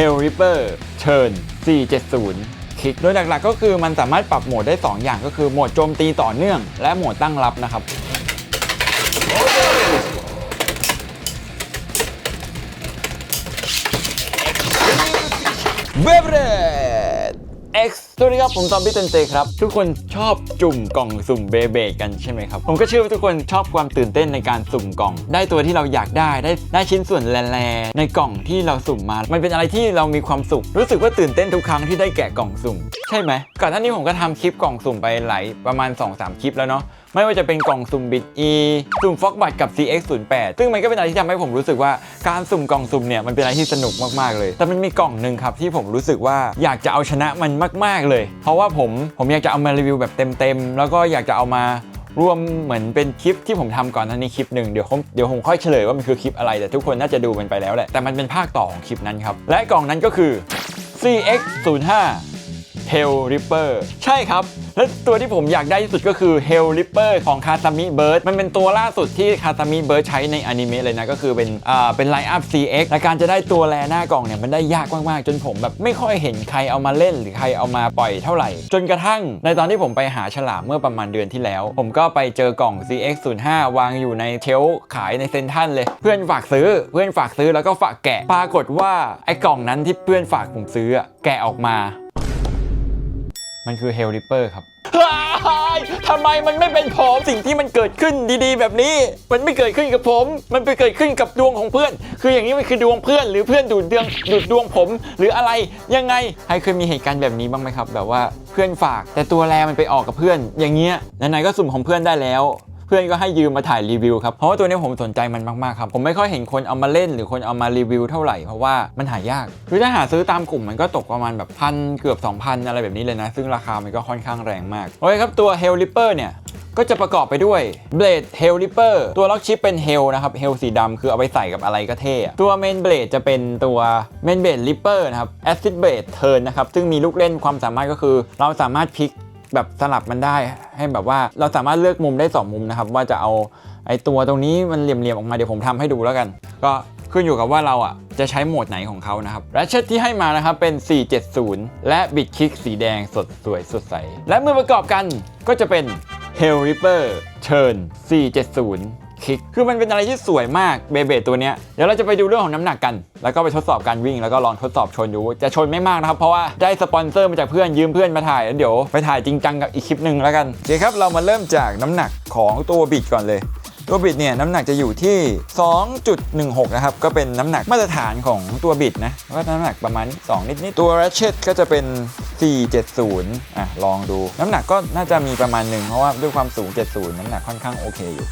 Hell Ripper Turn 470 คลิก โดยหลักๆ ก็คือมันสามารถปรับโหมดได้ 2 อย่างก็คือโหมดโจมตีต่อเนื่อง และโหมดตั้งรับนะครับเบเบร X สวัสดีครับ ผมซอมบี้เตนเตครับ ทุกคนชอบจุ่มกล่องสุ่มเบเบกันใช่ไหมครับ ผมก็เชื่อว่าทุกคนชอบความตื่นเต้นในการสุ่มกล่อง ได้ตัวที่เราอยากได้ได้ได้ชิ้นส่วนแลๆในกล่องที่เราสุ่มมา มันเป็นอะไรที่เรามีความสุข รู้สึกว่าตื่นเต้นทุกครั้งที่ได้แกะกล่องสุ่ม ใช่ไหมก่อนหน้านี้ผมก็ทำคลิปกล่องสุ่มไปหลายประมาณ 2-3 คลิปแล้วเนาะไม่ว่าจะเป็นกล่องสุ่มบิต E สุ่มฟ็อกบัตกับ CX08 ซึ่งมันก็เป็นอะไรที่ทำให้ผมรู้สึกว่าการสุ่มกล่องสุ่มเนี่ยมันเป็นอะไรที่สนุกมากๆเลย แต่มันมีกล่องหนึ่งครับที่ผมรู้สึกว่าอยากจะเอาชนะมันมาก ๆเลย เพราะว่าผมผมอยากจะเอามารีวิวแบบเต็มๆแล้วก็อยากจะเอามารวมเหมือนเป็นคลิปที่ผมทำก่อนหน้านี้คลิปหนึ่งเดี๋ยวผมเดี๋ยวผมค่อยเฉลยว่ามันคือคลิปอะไรแต่ทุกคนน่าจะดูมันไปแล้วแหละแต่มันเป็นภาคต่อของคลิปนั้นครับและกล่องนั้นก็คือ CX05 Hell Ripper ใช่ครับ และตัวที่ผมอยากได้ที่สุดก็คือ Hell Ripper ของคา a ามิเบิร์ดมันเป็นตัวล่าสุดที่คา a ามิเบิร์ดใช้ในอนิเมะเลยนะ ก็คือเป็นอ่าเป็นไลน์อัพ CX และการจะได้ตัวแลหน้ากล่องเนี่ย มันได้ยากมาก ๆ จนผมแบบไม่ค่อยเห็นใครเอามาเล่นหรือใครเอามาปล่อยเท่าไหร่ จนกระทั่งในตอนที่ผมไปหาฉลามเมื่อประมาณเดือนที่แล้ว ผมก็ไปเจอกล่อง CX05 วางอยู่ในเชลขายในเซนทันเลย เพื่อนฝากซื้อเพื่อนฝากซื้อแล้วก็ฝากแกะปรากฏว่าไอ้กล่องนั้นที่เพื่อนฝากผมซื้ออะแกะออกมา มันคือเฮลลิเปอร์ครับ ทำไมมันไม่เป็นผม สิ่งที่มันเกิดขึ้นดีๆ แบบนี้ มันไม่เกิดขึ้นกับผม มันไปเกิดขึ้นกับดวงของเพื่อน คืออย่างนี้มันคือดวงเพื่อน หรือเพื่อนดูดดวงดูดดวงผม หรืออะไรยังไงใครเคยมีเหตุการณ์แบบนี้บ้างไหมครับ แบบว่าเพื่อนฝาก แต่ตัวแรมันไปออกกับเพื่อน อย่างเงี้ยไหนๆก็สุ่มของเพื่อนได้แล้ว เพื่อนก็ให้ยืมมาถ่ายรีวิวครับ เพราะว่าตัวนี้ผมสนใจมันมากๆครับ ผมไม่ค่อยเห็นคนเอามาเล่นหรือคนเอามารีวิวเท่าไหร่เพราะว่ามันหายาก คือถ้าหาซื้อตามกลุ่มมันก็ตกประมาณแบบพันเกือบ 2,000 อะไรแบบนี้เลยนะ ซึ่งราคามันก็ค่อนข้างแรงมาก โอเคครับตัว Hell Ripper เนี่ยก็จะประกอบไปด้วย Blade Hell Ripper ตัวล็อกชิปเป็น Hell นะครับ Hell สีดำคือเอาไปใส่กับอะไรก็เท่ ตัว Main Blade จะเป็นตัว Main Blade Ripper นะครับ Acid Blade Turn นะครับ ซึ่งมีลูกเล่นความสามารถก็คือ เราสามารถพลิก แบบสลับมันได้ให้แบบว่าเราสามารถเลือกมุมได้ 2 มุมนะครับ ว่าจะเอาไอ้ตัวตรงนี้มันเหลี่ยมๆออกมาเดี๋ยวผมทำให้ดูแล้วกัน ก็ขึ้นอยู่กับว่าเราอะจะใช้โหมดไหนของเขานะครับแรชเชตที่ให้มานะครับเป็น 470 และบิดคิกสีแดงสดสวยสดใส และมือประกอบกันก็จะเป็น Hell Ripper Turn 470 คิก คือมันเป็นอะไรที่สวยมากเบเบตัวเนี้ยเดี๋ยวเราจะไปดูเรื่องของน้ำหนักกัน แล้วก็ไปทดสอบการวิ่งแล้วก็ลองทดสอบชนดู จะชนไม่มากนะครับ เพราะว่าได้สปอนเซอร์มาจากเพื่อนยืมเพื่อนมาถ่ายแล้วเดี๋ยวไปถ่ายจริงจังกับอีกคลิปหนึ่งแล้วกันโอเคครับเรามาเริ่มจากน้ำหนักของตัวบิดก่อนเลย ตัวบิดเนี่ยน้ำหนักจะอยู่ที่ 2.16 นะครับ ก็เป็นน้ำหนักมาตรฐานของตัวบิดนะก็น้ำหนักประมาณ 2 นิดๆตัว ratchet ก็จะเป็น 470 อะ ลองดู น้ำหนักก็น่าจะมีประมาณหนึ่งเพราะว่าด้วยความสูง 70 น้ำหนักค่อนข้างโอเคอยู่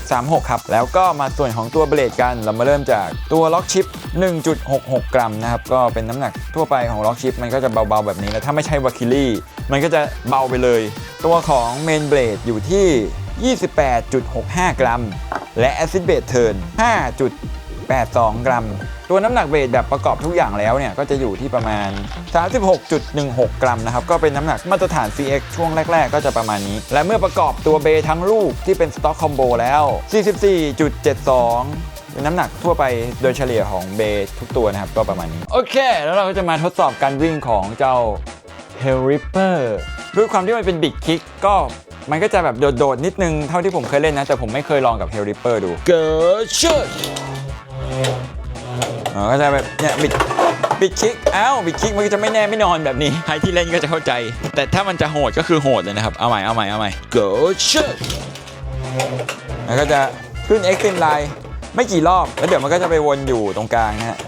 6.36 ครับ แล้วก็มาส่วนของตัวเบลดกัน เรามาเริ่มจากตัวล็อกชิป 1.66 กรัมนะครับ ก็เป็นน้ำหนักทั่วไปของล็อกชิป มันก็จะเบาๆแบบนี้แล้วถ้าไม่ใช่วาคิลี่มันก็จะเบาไปเลย ตัวของเมนเบลดอยู่ที่ 28.65 กรัม และ Acid Base Turn 5.82 กรัม ตัวน้ำหนักเบสแบบประกอบทุกอย่างแล้วเนี่ย ก็จะอยู่ที่ประมาณ 36.16 กรัมนะครับ ก็เป็นน้ำหนักมาตรฐาน CX ช่วงแรก ๆ ก็จะประมาณนี้ และเมื่อประกอบตัวเบทั้งลูกที่เป็นสต็อกคอมโบแล้ว 44.72เป็นน้ำหนักทั่วไปโดยเฉลี่ยของเบทุกตัวนะครับ ก็ประมาณนี้ โอเค แล้วเราก็จะมาทดสอบการวิ่งของเจ้า Hell Ripper ด้วยความที่มันเป็นบิ๊กคิกก็ มันก็จะแบบโดดๆนิดนึงเท่าที่ผมเคยเล่นนะ แต่ผมไม่เคยลองกับ Hell Ripper ดูเกิดชุดอ๋อก็จะแบบเนี่ยบิดบิดคิกอ้าวบิดคิกมันก็จะไม่แน่ไม่นอนแบบนี้ใครที่เล่นก็จะเข้าใจ แต่ถ้ามันจะโหดก็คือโหดเลยนะครับ เอาใหม่เอาใหม่เอาใหม่ Go shoot แล้วก็จะขึ้น Extreme Line ไม่กี่รอบ แล้วเดี๋ยวมันก็จะไปวนอยู่ตรงกลางนะฮะ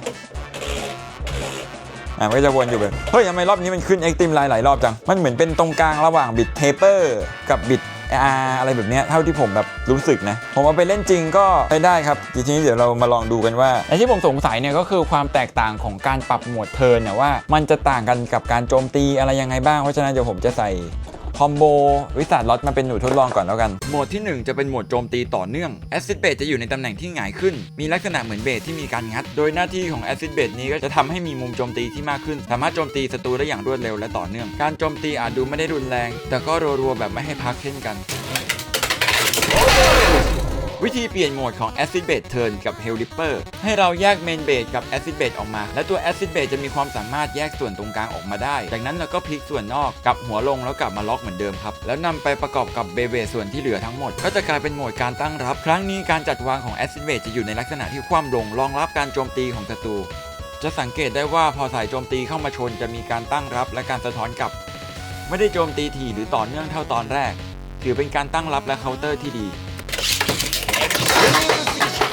อะมันก็จะวนอยู่แบบเฮ้ยทำไมรอบนี้มันขึ้นเอ็กติมไลน์หลายรอบจัง มันเหมือนเป็นตรงกลางระหว่างบิดเทเปอร์กับบิด R อะไรแบบนี้เท่าที่ผมแบบรู้สึกนะ ผมเอาไปเล่นจริงก็ไปได้ครับ ทีนี้เดี๋ยวเรามาลองดูกันว่าไอ้ที่ผมสงสัยเนี่ยก็คือความแตกต่างของการปรับหมดเทิร์นเนี่ยว่า มันจะต่างกันกับการโจมตีอะไรยังไงบ้าง เพราะฉะนั้นเดี๋ยวผมจะใส่ อมโบวิสัทล็อตมาเป็นหนูทดลองก่อนแล้วกัน โหมดที่ 1 จะเป็นโหมดโจมตีต่อเนื่องแอซิดเบดจะอยู่ในตำแหน่งที่หงายขึ้น มีลักษณะเหมือนเบดที่มีการงัด โดยหน้าที่ของแอซิดเบดนี้ก็จะทำให้มีมุมโจมตีที่มากขึ้น สามารถโจมตีศัตรูได้อย่างรวดเร็วและต่อเนื่อง การโจมตีอาจดูไม่ได้รุนแรง แต่ก็รัวๆแบบไม่ให้พักเช่นกัน วิธีเปลี่ยนโหมดของ Acid Base Turn กับ Hell Ripper ให้เราแยก Main Base กับ Acid Base ออกมา และตัว Acid Base จะมีความสามารถแยกส่วนตรงกลางออกมาได้ จากนั้นเราก็พลิกส่วนนอกกลับหัวลงแล้วกลับมาล็อกเหมือนเดิมครับ แล้วนำไปประกอบกับเบเบส่วนที่เหลือทั้งหมด ก็จะกลายเป็นโหมดการตั้งรับ ครั้งนี้การจัดวางของ Acid Base จะอยู่ในลักษณะที่คว่ำลงรองรับการโจมตีของศัตรูจะสังเกตได้ว่าพอสายโจมตีเข้ามาชนจะมีการตั้งรับและการสะท้อนกลับ ไม่ได้โจมตีถี่หรือต่อเนื่องเท่าตอนแรก ถือเป็นการตั้งรับและเคาน์เตอร์ที่ดี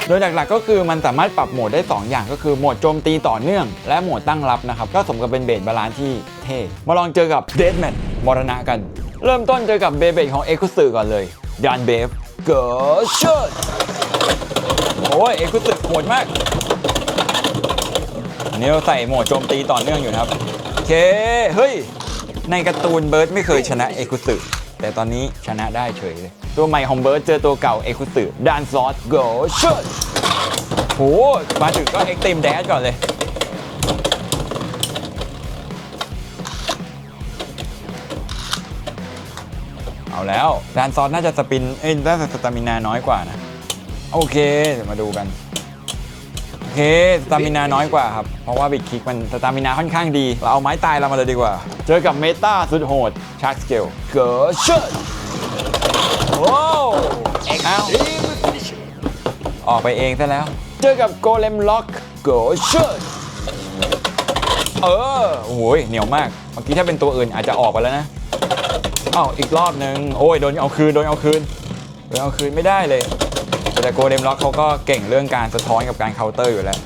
โดยหลักๆก็คือมันสามารถปรับโหมดได้ 2 อย่างก็คือโหมดโจมตีต่อเนื่อง และโหมดตั้งรับนะครับ ก็สมกับเป็นเบสบาลานซ์ที่เท่มาลองเจอกับเด a แมทมรณะกัน เริ่มต้นเจอกับเบเบของเอคุสึก่อนเลยดานเบฟเกิร์ชดโอ้ยเอคุสึโหดมากอันนี้เราใส่โหมดโจมตีต่อเนื่องอยู่ครับโอเคเฮ้ยในการ์ตูนเบิร์ดไม่เคยชนะเอคุสึแต่ตอนนี้ชนะได้เฉยเลย ตัวใหม่ของเบิร์ดเจอตัวเก่าเอคุสึดานซอสโกชุดโหมาถึงก็เอ็กตีมแดชก่อนเลยเอาแล้วดานซอสน่าจะสปินเอ้ยน่าจะสตามินาน้อยกว่านะ โอเค เดี๋ยวมาดูกัน โอเค สตามินาน้อยกว่าครับ เพราะว่าบิดคิกมันสตามินาค่อนข้างดี เราเอาไม้ตายเรามาเลยดีกว่า เจอกับเมตาสุดโหด ชาร์กสเกลเกิร์ช เอ้าออกไปเองซะแล้ว เจอกับโกเลมล็อกเกิร์ชดเออโอ้โหเหนียวมาก เมื่อกี้ถ้าเป็นตัวอื่นอาจจะออกไปแล้วนะอ้าวอีกรอบนึง โอ้ยโดนเอาคืน โดนเอาคืน โดนเอาคืนไม่ได้เลย แต่โกเดมล็อกเขาก็เก่งเรื่องการสะท้อนกับการเคาน์เตอร์อยู่แล้ว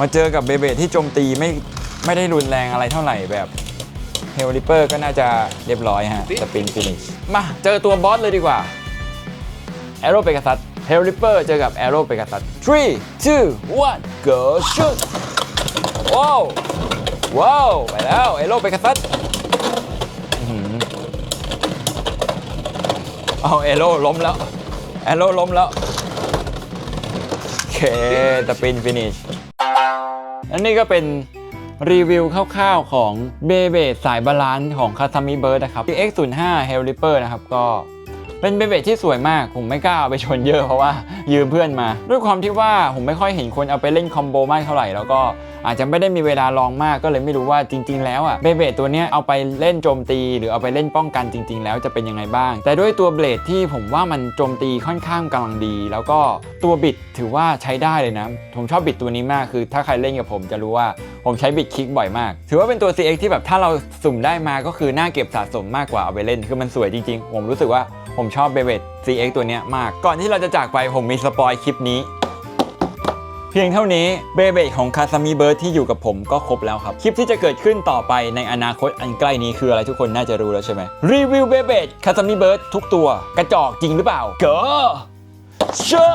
มาเจอกับเบเบที่โจมตีไม่ไม่ได้รุนแรงอะไรเท่าไหร่แบบเฮลิเปอร์ก็น่าจะเรียบร้อยฮะสปินฟินิชมาเจอตัวบอสเลยดีกว่า a อโรเปกัสัตเฮลริปเปอร์เจอกับ a อโรเปกัสัต3 2 1 go shoot ว้าวว้าวไปแล้วเอโรเปกัสัตเอาเอโรล้มแล้วเอโรล้มแล้วโอเคสปินฟินิชอันนี้ก็เป็นรีวิวคร่าวๆของเบเบสายบาลานซ์ของคาซามิเบิร์ดนะครับ X05 Hell i p p e r นะครับก็ เป็นเบเบที่สวยมาก ผมไม่กล้าเอาไปชนเยอะเพราะว่ายืมเพื่อนมา ด้วยความที่ว่าผมไม่ค่อยเห็นคนเอาไปเล่นคอมโบมากเท่าไหร่แล้วก็อาจจะไม่ได้มีเวลาลองมากก็เลยไม่รู้ว่าจริง ๆ แล้วอะเบเบตัวเนี้ยเอาไปเล่นโจมตี หรือเอาไปเล่นป้องกันจริง ๆ แล้วจะเป็นยังไงบ้าง แต่ด้วยตัวเบลดที่ผมว่ามันโจมตีค่อนข้างกำลังดี แล้วก็ตัวบิดถือว่าใช้ได้เลยนะ ผมชอบบิดตัวนี้มากคือ ถ้าใครเล่นกับผมจะรู้ว่าผมใช้บิดคลิกบ่อยมาก ถือว่าเป็นตัว CX ที่แบบถ้าเราสุ่มได้มาก็คือน่าเก็บสะสมมากกว่าเอาไปเล่นคือมันสวยจริง ๆ ผมรู้สึกว่า ผมชอบเบเบ CX ตัวเนี้ยมาก ก่อนที่เราจะจากไปผมมีสปอยคลิปนี้ เพียงเท่านี้เบเบตของคาซามิเบิร์ดที่อยู่กับผมก็ครบแล้วครับ คลิปที่จะเกิดขึ้นต่อไปในอนาคตอันใกล้นี้คืออะไรทุกคนน่าจะรู้แล้วใช่ไหมรีวิวเบเบตคาซามิเบิร์ดทุกตัว กระจอกจริงหรือเปล่า เก๋อเชือ